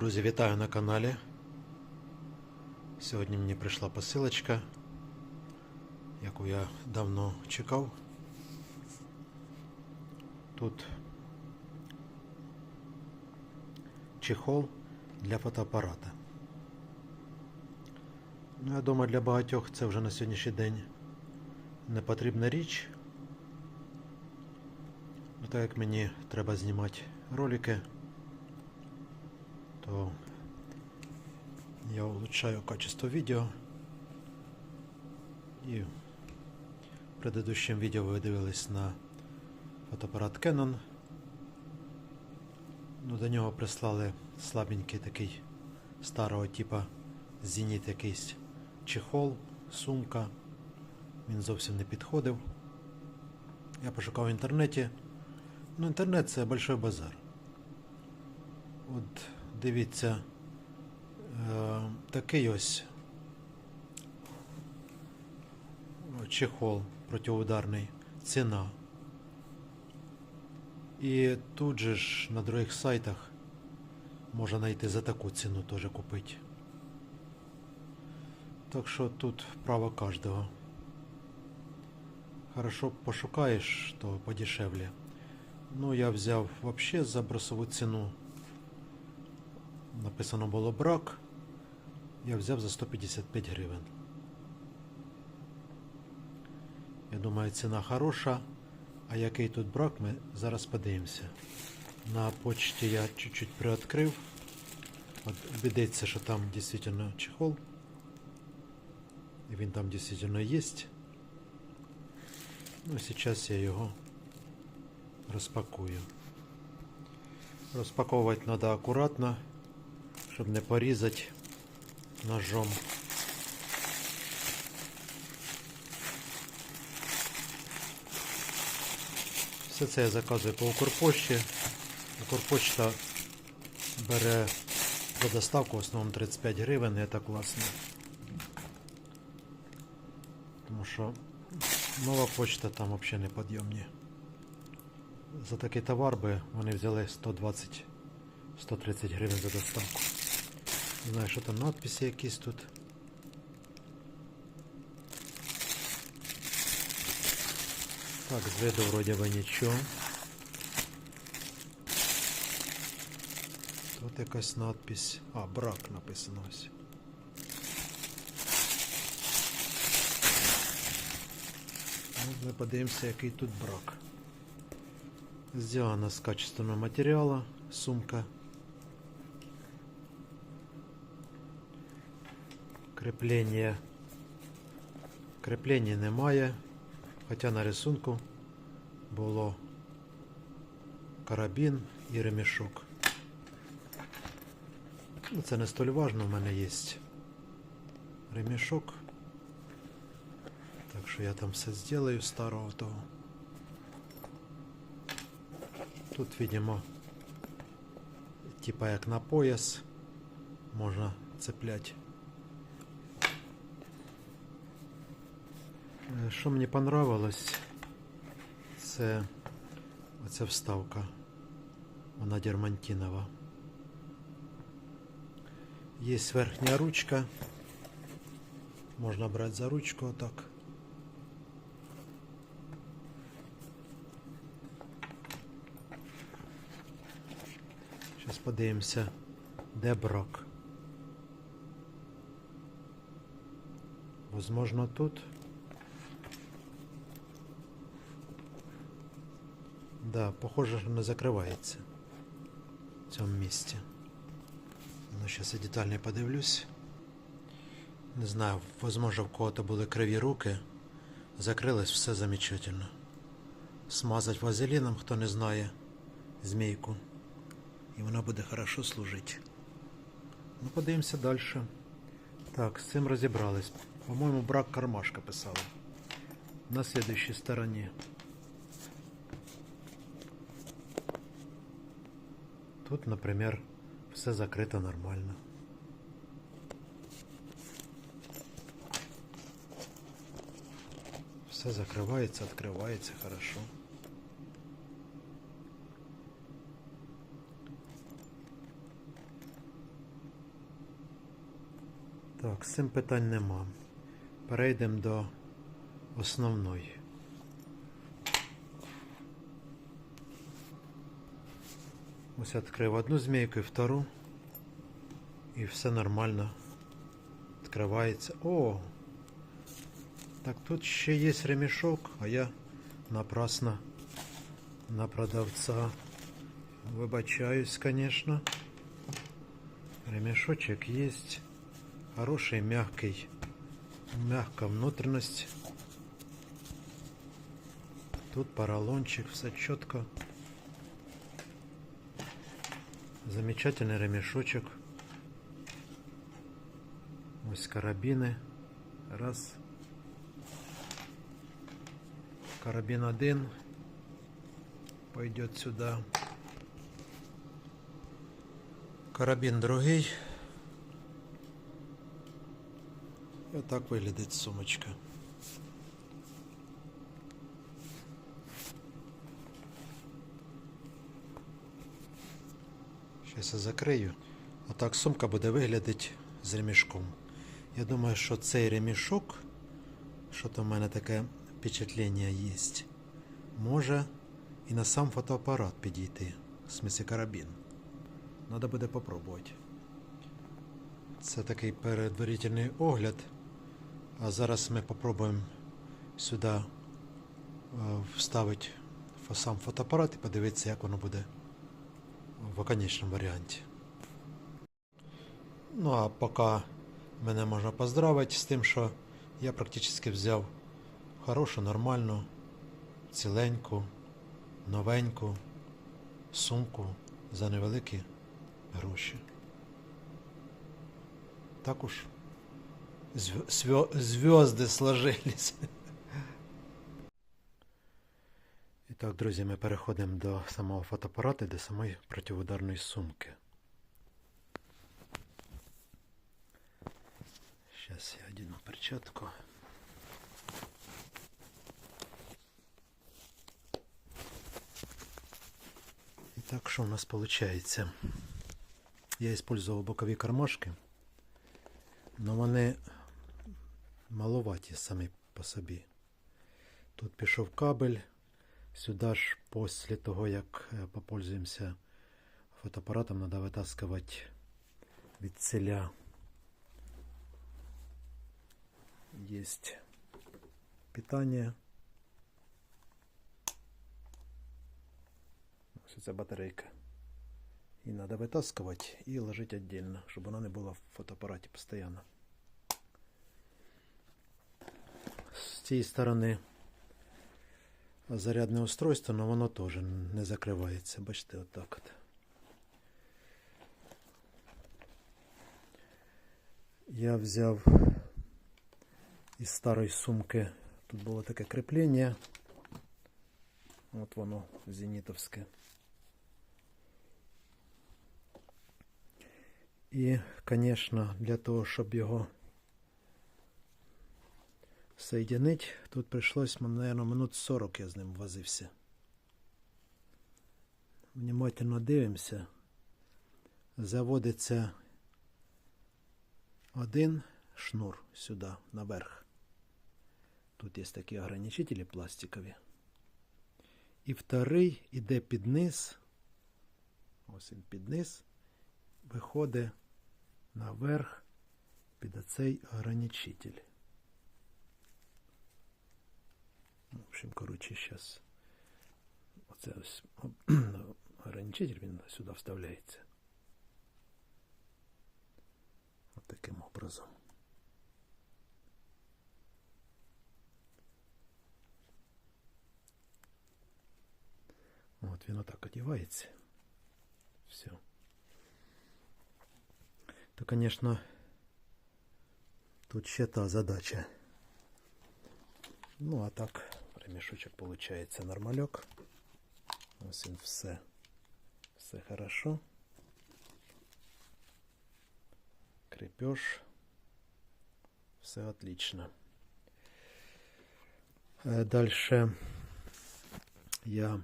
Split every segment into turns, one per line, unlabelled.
Друзі, вітаю на каналі. Сьогодні мені прийшла посилочка, яку я давно чекав. Тут чехол для фотоапарата. Ну, я думаю, для багатьох це вже на сьогоднішній день не потрібна річ. Ну, так як мені треба знімати ролики, то я улучшаю качество видео. І в предыдущем відео ви дивились на фотоапарат Canon. Ну, до нього прислали слабенький такий старого типа Зеніт якийсь чехол, сумка. Він зовсім не підходив. Я пошукав в інтернеті. Ну, інтернет це большой базар. От дивіться, е, такий ось чехол протиударний, ціна. І тут же ж на других сайтах можна знайти за таку ціну теж купити. Так що тут право кожного. Хорошо пошукаєш, то подешевле. Ну, я взяв вообще за бросову ціну. Написано було брак. Я взяв за 155 гривень. Я думаю, ціна хороша. А який тут брак, ми зараз подивимося. На почті я чуть-чуть приоткрив. От убедиться, що там дійсно чехол. І він там дійсно є. Ну, сейчас я його розпакую. Розпаковувати треба акуратно, щоб не порізати ножом. Все це я заказую по Укрпошті. Укрпочта бере за доставку в основному 35 гривень, і це класно. Тому що нова почта там взагалі не підйомні. За такий товар би вони взяли 120-130 гривень за доставку. Не знаю, що там надписи якісь тут. Так, з виду вроді би нічого. Тут якась надпись. А, брак написано ось. Ну, ми подивимося, який тут брак. Сделана з качественного матеріалу, сумка. Креплення. Креплення немає, хоча на рисунку було карабін і ремішок. Ну, це не столь важно, у мене є ремішок. Так що я там все сделаю старого того. Тут, видимо, типа як на пояс можна цеплять. Що мені понравилось, це оця вставка. Вона дермантинова. Є верхня ручка. Можна брати за ручку отак. Зараз подивимося, де брак. Возможно, тут. Да, похоже, що не закривається в цьому місці. Ну, зараз я детально подивлюсь. Не знаю, возможно, в кого-то були криві руки. Закрилось все замечательно. Смазать вазеліном, хто не знає, змійку. І вона буде хорошо служити. Ну, подивимося далі. Так, з цим розібрались. По-моєму, брак кармашка писали. На слідущій стороні. Тут, например, все закрито нормально. Все закрывается, открывается хорошо. Так, з цим питань нема. Перейдемо до основної. Ось відкрив одну змійку і втору. І все нормально. Відкривається. О! Так тут ще є ремішок, а я напрасно на продавца. Выбачаюсь, конечно. Ремешочек есть. Хороший, мягкий. Мягкая внутренность. Тут поролончик, все четко. Замечательный ремешочек. Ось карабины. Раз. Карабин один пойдет сюда. Карабин другий. І отак виглядить сумочка. Я закрию. Отак сумка буде виглядати з ремішком. Я думаю, що цей ремішок, що то в мене таке впечатлення є, може і на сам фотоапарат підійти. В смысле карабін. Надо буде попробувати. Це такий передварительний огляд. А зараз ми попробуємо сюди е, вставити сам фотоапарат і подивитися, як воно буде в оконечному варіанті. Ну а поки мене можна поздравити з тим, що я практично взяв хорошу, нормальну, ціленьку, новеньку сумку за невеликі гроші. Так уж зв- свё- звезды сложились. І так, друзі, ми переходимо до самого фотоапарату, і до самої противоударної сумки. Зараз я одіну перчатку. Итак, что у нас получается? Я использовал бокові кармашки, но вони маловаті самі по собі. Тут пішов кабель, сюди ж після того, як е, попользуємося фотоапаратом, треба витаскувати від ціля. Есть питание. Ось ця батарейка. І треба витаскувати і ложити віддільно, щоб вона не була в фотоапараті постійно. З цієї сторони зарядне устройство, але воно теж не закривається. Бачите, отак от. Я взяв із старої сумки. Тут було таке кріплення. От воно зенітовське. І, звісно, для того, щоб його соєдинити, тут прийшлось, мабуть, минут 40 я з ним возився. Внимательно дивимося. Заводиться один шнур сюди, наверх. Тут є такі ограничителі пластикові. І вторий іде під низ. Ось він під низ. Виходить наверх під оцей ограничитель. В общем, коротше, зараз оце ось ограничитель, він сюди вставляється. От таким образом. От він отак одівається. Все. То, конечно, тут ще та задача. Ну, а так, ремешочок получается нормалек. Ось він все. Все хорошо. Крепеж. Все отлично. Е, Дальше я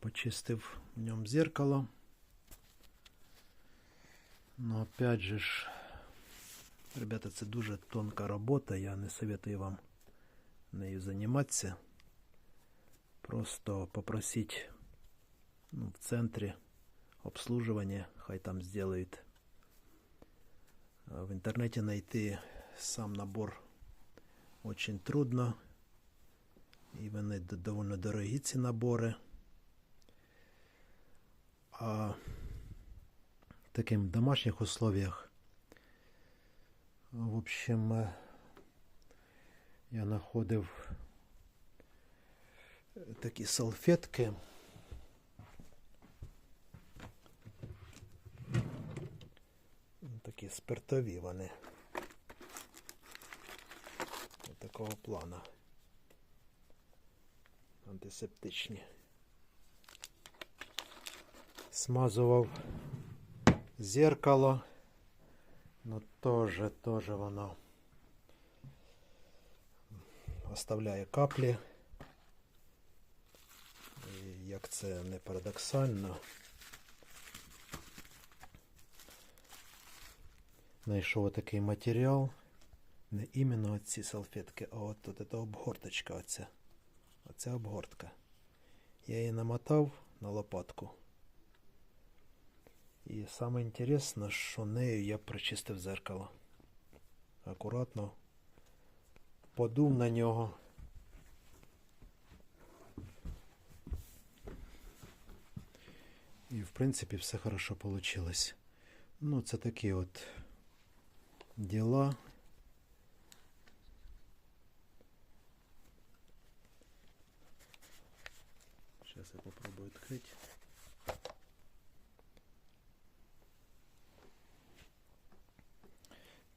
почистив в нем зеркало. Но опять же Ребята, це дуже тонка робота, я не советую вам нею займатися. Просто попросіть ну, в центрі обслуживания, хай там сделают. В интернете найти сам набор очень трудно. І вони д- довольно дорогі ці набори. А в таким домашніх условиях, в общем, я знаходив е, такі салфетки. Такі спиртові вони. Ось такого плана. Антисептичні. Смазував зеркало. Ну теж, теж воно оставляє каплі. І як це не парадоксально. Знайшов такий матеріал. Не іменно ці салфетки, а от тут ця обгорточка оця. Оця обгортка. Я її намотав на лопатку. І саме інтересне, що нею я прочистив зеркало. Акуратно подув на нього. І в принципі все хорошо получилось. Ну, це такі от діла. Сейчас я попробую открыть.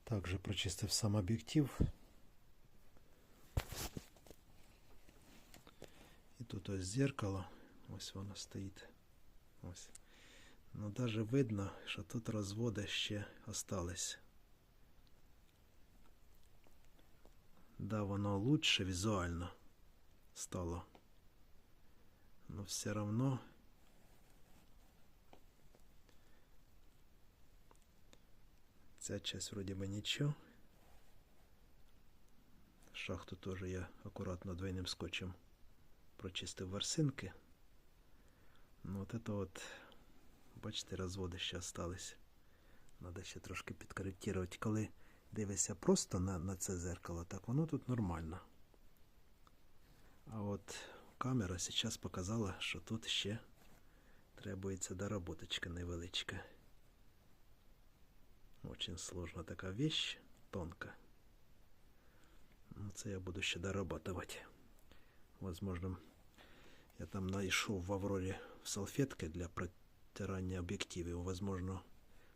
Также прочистив сам об'єктив. І тут ось зеркало. Ось воно стоїть. Ось. Ну даже видно, що тут розводи ще остались. Да, воно лучше візуально стало. Но все равно ця часть вроде бы ничего. Шахту тоже я аккуратно двойным скотчем прочистив ворсинки. Ну от это от, бачите, розводи ще остались. Надо ще трошки підкоректувати. Коли дивишся просто на, на це зеркало, так воно тут нормально. А от камера зараз показала, що тут ще требується доработочка невеличка. Очень сложна така вещь, тонка. Ну, це я буду ще дорабатывать. Возможно, я там знайшов в Аврорі салфетки для протирання об'єктивів. Возможно,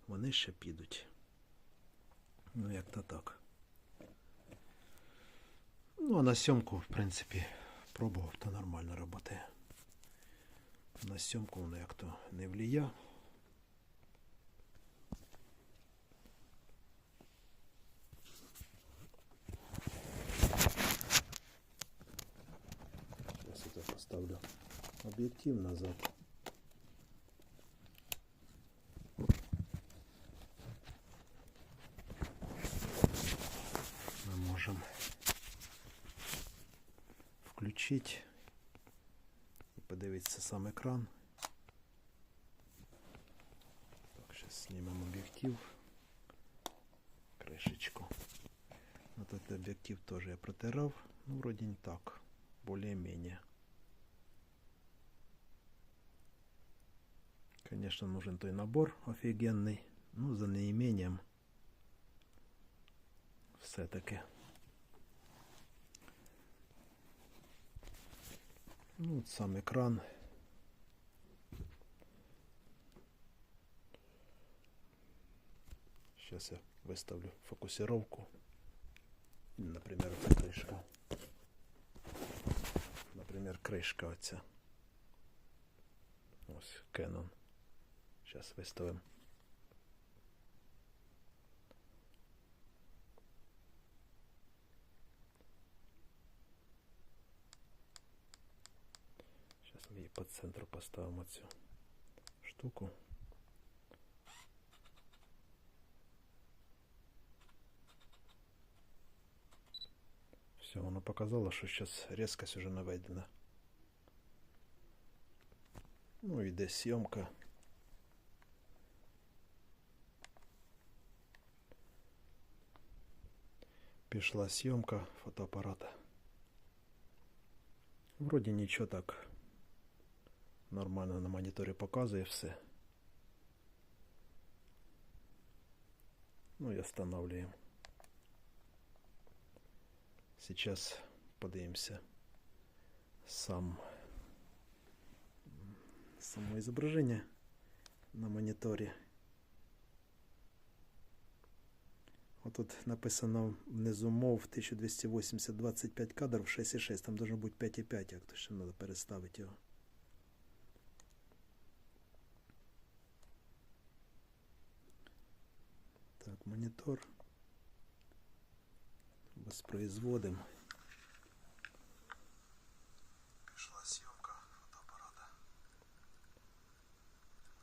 вони ще підуть. Ну, як то так. Ну, а на сьомку, в принципі, пробував, то нормально працює. На сьомку воно як то не влія. Сейчас это поставлю объектив назад. Мы можем включить и подивитися сам экран. Так, сейчас снимем объектив. Крышечку. Вот этот объектив тоже я протирав. Ну, вроде не так. Более-менее. Конечно, нужен той набор офигенный. Ну, за неимением все-таки. Ну, от сам екран. Сейчас я выставлю фокусировку. Например, эта крышка. Например, крышка оця. Ось Canon. Сейчас выставим. Сейчас мы її по центру поставимо цю штуку. Все, воно показало, що зараз різкость уже наведена. Ну, іде зйомка. Пішла зйомка фотоапарата. Вроді нічого так нормально на моніторі показує все. Ну і останавливаем. Сейчас подивимося сам само изображение на моніторі. Отут написано внизу мов 1280 25 кадрів 6,6. Там должно бути 5,5, як то ще треба переставити його. Так, монітор. Воспроизводим. Пішла зйомка фотоапарата.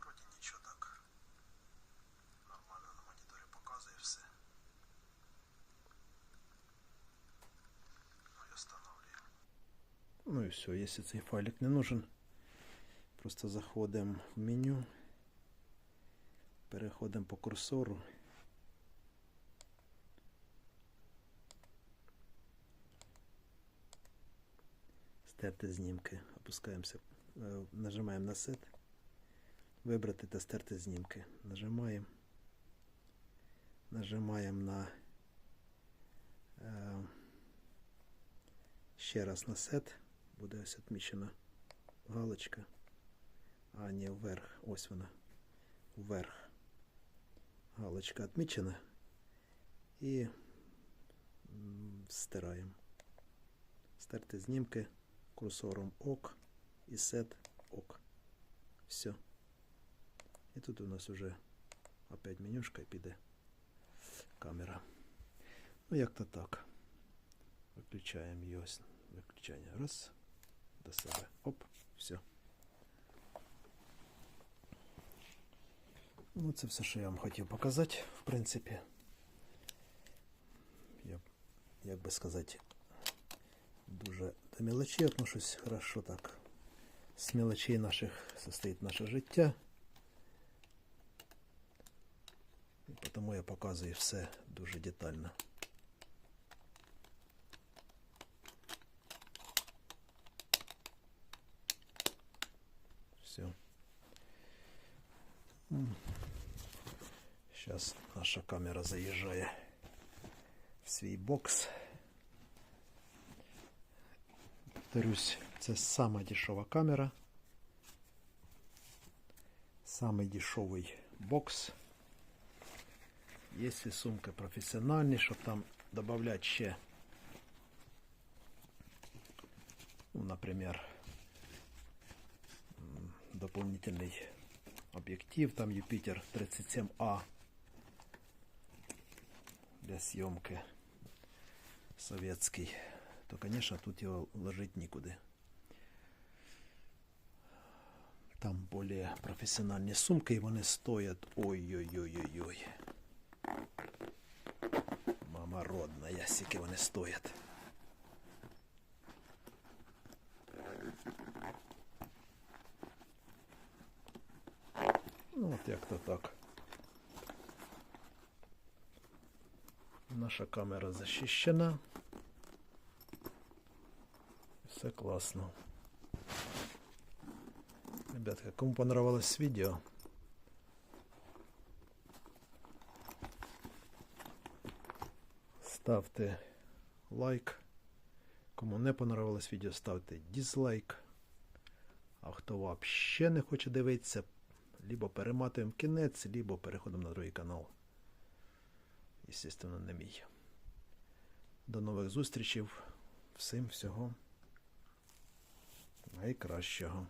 Вроді нічого так. Нормально на моніторі показує все. Ну і встановлюємо. Ну і все, якщо цей файлик не нужен, просто заходимо в меню, переходимо по курсору. Стерти знімки. Опускаємося, е, нажимаємо на сет. Вибрати та стерти знімки. Нажимаємо. Нажимаємо на е, ще раз на сет. Буде ось відмічена галочка. А, ні, вверх. Ось вона. Вверх. Галочка відмічена. І м, стираємо. Стерти знімки курсором ок і сет ок. Все. І тут у нас уже опять менюшка і піде камера. Ну, як то так. Виключаємо її ось. Виключання. Раз. До себе. Оп, все. Ну, це все, що я вам хотів показати, в принципі. Я, як би сказати, дуже до мелочей отношусь хорошо так. З мелочей наших состоїть наше життя. І тому я показую все дуже детально. Все. Сейчас наша камера заїжджає в свій бокс. Повторюсь, це сама дешева камера. Самий дешевий бокс. Якщо сумка професіональні, щоб там додати ще, ну, наприклад, м, дополнительний об'єктив, там Юпитер 37А для съемки советский, то, конечно, тут его ложить никуда. Там более професіональні сумки, і вони стоять ой-ой-ой-ой-ой. Мама родна, ясики вони стоять. Ну, от як то так. Наша камера захищена. Все класно. Ребятка, кому понравилось видео, ставте лайк. Кому не понравилось відео, ставте дизлайк. А хто взагалі не хоче дивитися, либо перематуємо кінець, либо переходимо на другий канал. Естественно, не мій. До нових зустрічей. Всім всього найкращого.